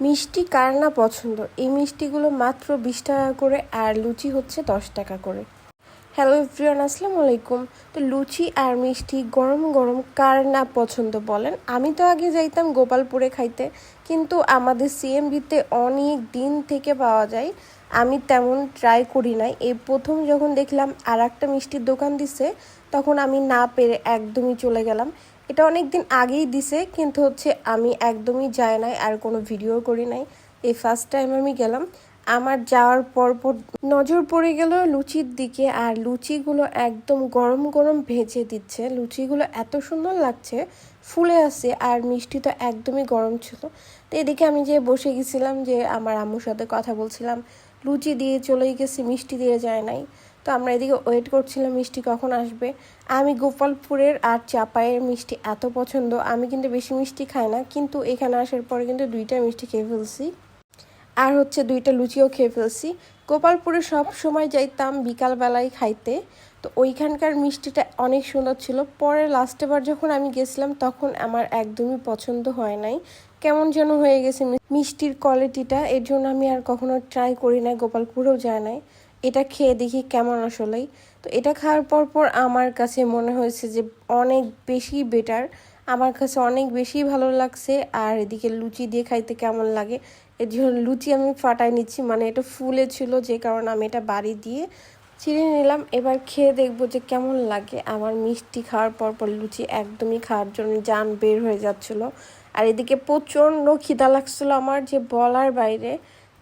মিষ্টি কার না পছন্দ? এই মিষ্টিগুলো মাত্র বিশ টাকা করে আর লুচি হচ্ছে দশ টাকা করে। হ্যালো এভরিওয়ান আসসালামু আলাইকুম। তো লুচি আর মিষ্টি গরম গরম কার না পছন্দ বলেন? আমি তো আগে যাইতাম গোপালপুরে খাইতে, কিন্তু আমাদের সিএমবিতে অনেক দিন থেকে পাওয়া যায়। আমি তেমন ট্রাই করি নাই। এই প্রথম যখন দেখলাম আর একটা মিষ্টির দোকান দিছে, তখন আমি না পেরে একদমই চলে গেলাম। এটা অনেক দিন আগেই দিছে, কিন্তু হচ্ছে আমি একদমই যাই নাই, আর কোনো ভিডিও করি নাই। এই ফার্স্ট টাইম আমি গেলাম। আমার যাওয়ার পর পর নজর পড়ে গেল লুচির দিকে আর লুচিগুলো একদম গরম গরম ভেজে দিচ্ছে। লুচিগুলো এত সুন্দর লাগছে, ফুলে আসে আর মিষ্টি তো একদমই গরম ছিল। তো এদিকে আমি যে বসে গেছিলাম যে আমার আম্মুর সাথে কথা বলছিলাম, লুচি দিয়ে চলেই গেছি, মিষ্টি দিয়ে যায় নাই। তো আমরা এদিকে ওয়েট করছিলাম মিষ্টি কখন আসবে। আমি গোপালপুরের আর চাপায়ের মিষ্টি এত পছন্দ, আমি কিন্তু বেশি মিষ্টি খাই না, কিন্তু এখানে আসার পরে কিন্তু দুইটা মিষ্টি খেয়ে ফেলছি। আর হচ্ছে দুইটা লুচিও খেয়ে ফেলছি। গোপালপুরে সব সময় যাইতাম বিকালবেলায় খাইতে। তো ওইখানকার মিষ্টিটা অনেক সুন্দর ছিল। পরে লাস্টে বার যখন আমি গেছিলাম, তখন আমার একদমই পছন্দ হয় নাই। কেমন যেন হয়ে গেছে মিষ্টির কোয়ালিটিটা এর জন্য আমি আর কখনো ট্রাই করি নাই, গোপালপুরেও যায় নাই। এটা খেয়ে দেখি কেমন আসলেই। তো এটা খাওয়ার পর পর আমার কাছে মনে হয়েছে যে অনেক বেশি বেটার আমার কাছে অনেক বেশি ভালো লাগছে, আর এদিকে লুচি দিয়ে খাইতে কেমন লাগে? এর জন্য লুচি আমি ফাটাই নিচ্ছি মানে এটা ফুলে ছিল, যে কারণে আমি এটা বাড়ি দিয়ে চিড়ে নিলাম। এবার খেয়ে দেখব যে কেমন লাগে। আমার মিষ্টি খাওয়ার পর পর লুচি একদমই খাওয়ার জন্য যান বের হয়ে যাচ্ছিল। আর এদিকে প্রচণ্ড খিদা লাগছিল আমার যে বলার বাইরে।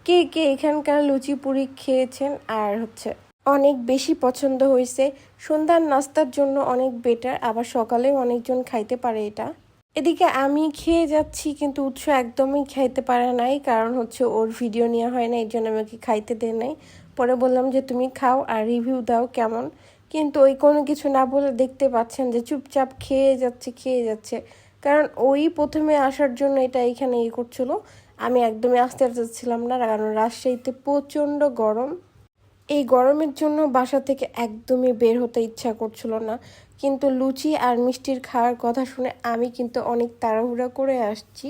কে কে এখানকার লুচি পুরি খেয়েছেন? আর হচ্ছে অনেক বেশি পছন্দ হয়েছে সন্ধ্যার নাস্তার জন্য অনেক বেটার, আবার সকালেও অনেকজন খাইতে পারে এটা। এদিকে আমি খেয়ে যাচ্ছি, কিন্তু উৎস একদমই খাইতে পারে নাই, কারণ হচ্ছে ওর ভিডিও নেওয়া হয় না এই জন্য আমাকে খাইতে দেয় নাই। পরে বললাম যে, তুমি খাও আর রিভিউ দাও কেমন? কিন্তু ওই কোনো কিছু না বলে দেখতে পাচ্ছেন যে, চুপচাপ খেয়ে যাচ্ছে খেয়ে যাচ্ছে। কারণ ওই প্রথমে আসার জন্য এটা এখানে ইয়ে করছিল। আমি একদমই আসতে আসতেছিলাম না, কারণ রাজশাহীতে প্রচণ্ড গরম। এই গরমের জন্য বাসা থেকে একদমই বের হতে ইচ্ছা করছিল না। কিন্তু লুচি আর মিষ্টির খাওয়ার কথা শুনে আমি কিন্তু অনেক তাড়াহুড়া করে আসছি।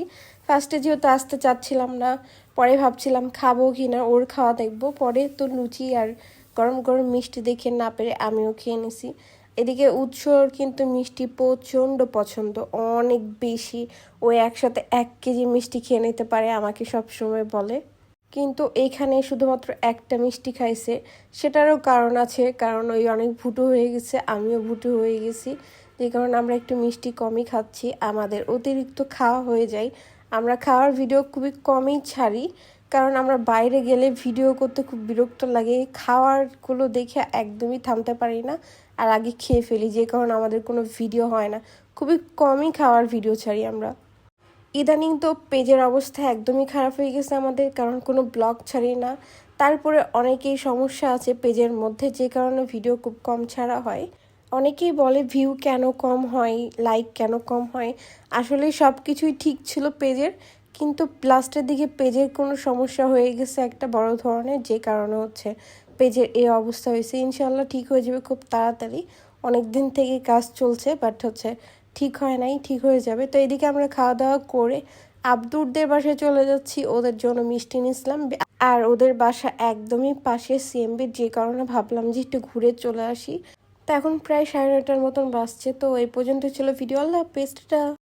ফার্স্টে যেহেতু আসতে চাচ্ছিলাম না, পরে ভাবছিলাম খাব কি না, ওর খাওয়া দেখব। পরে তো লুচি আর গরম গরম মিষ্টি দেখে না পেরে আমিও খেয়ে নিছি। এদিকে উৎসর কিন্তু মিষ্টি প্রচণ্ড পছন্দ, অনেক বেশি। ও একসাথে এক কেজি মিষ্টি খেয়ে নিতে পারে, আমাকে সব সময় বলে। কিন্তু এইখানে শুধুমাত্র একটা মিষ্টি খাইছে। সেটারও কারণ আছে, কারণ ওই অনেক ভুটো হয়ে গেছে, আমিও ভুটো হয়ে গেছি। যে কারণে আমরা একটু মিষ্টি কমই খাচ্ছি, আমাদের অতিরিক্ত খাওয়া হয়ে যায়। আমরা খাওয়ার ভিডিও খুবই কমই ছাড়ি, কারণ আমরা বাইরে গেলে ভিডিও করতে খুব বিরক্ত লাগে। খাওয়ারগুলো দেখে একদমই থামতে পারি না, আর আগে খেয়ে ফেলি, যে কারণে আমাদের কোনো ভিডিও হয় না। খুবই কমই খাওয়ার ভিডিও ছাড়ি আমরা। ইদানিং তো পেজের অবস্থা একদমই খারাপ হয়ে গেছে আমাদের, কারণ কোনো ব্লগ ছাড়ি না। তারপরে অনেকেই সমস্যা আছে পেজের মধ্যে, যে কারণে ভিডিও খুব কম ছাড়া হয়। অনেকেই বলে ভিউ কেন কম হয়, লাইক কেন কম হয়। আসলে সব কিছুই ঠিক ছিল পেজের, কিন্তু লাস্টের দিকে পেজের কোনো সমস্যা হয়ে গেছে একটা বড় ধরনের, যে কারণে হচ্ছে পেজের এই অবস্থা হয়েছে। ইনশাল্লাহ ঠিক হয়ে যাবে খুব তাড়াতাড়ি। অনেক দিন থেকে কাজ চলছে বাট হচ্ছে ঠিক হয় নাই, ঠিক হয়ে যাবে। তো এদিকে আমরা খাওয়া দাওয়া করে আব্দুরদের বাসায় চলে যাচ্ছি। ওদের জন্য মিষ্টি নিয়েছিলাম আর ওদের বাসা একদমই পাশে সিএমবির যে কারণে ভাবলাম যে একটু ঘুরে চলে আসি। তো এখন প্রায় সাড়ে নটার মতন বাসছে তো এই পর্যন্ত ছিল ভিডিও। আল্লাহ পেস্টটা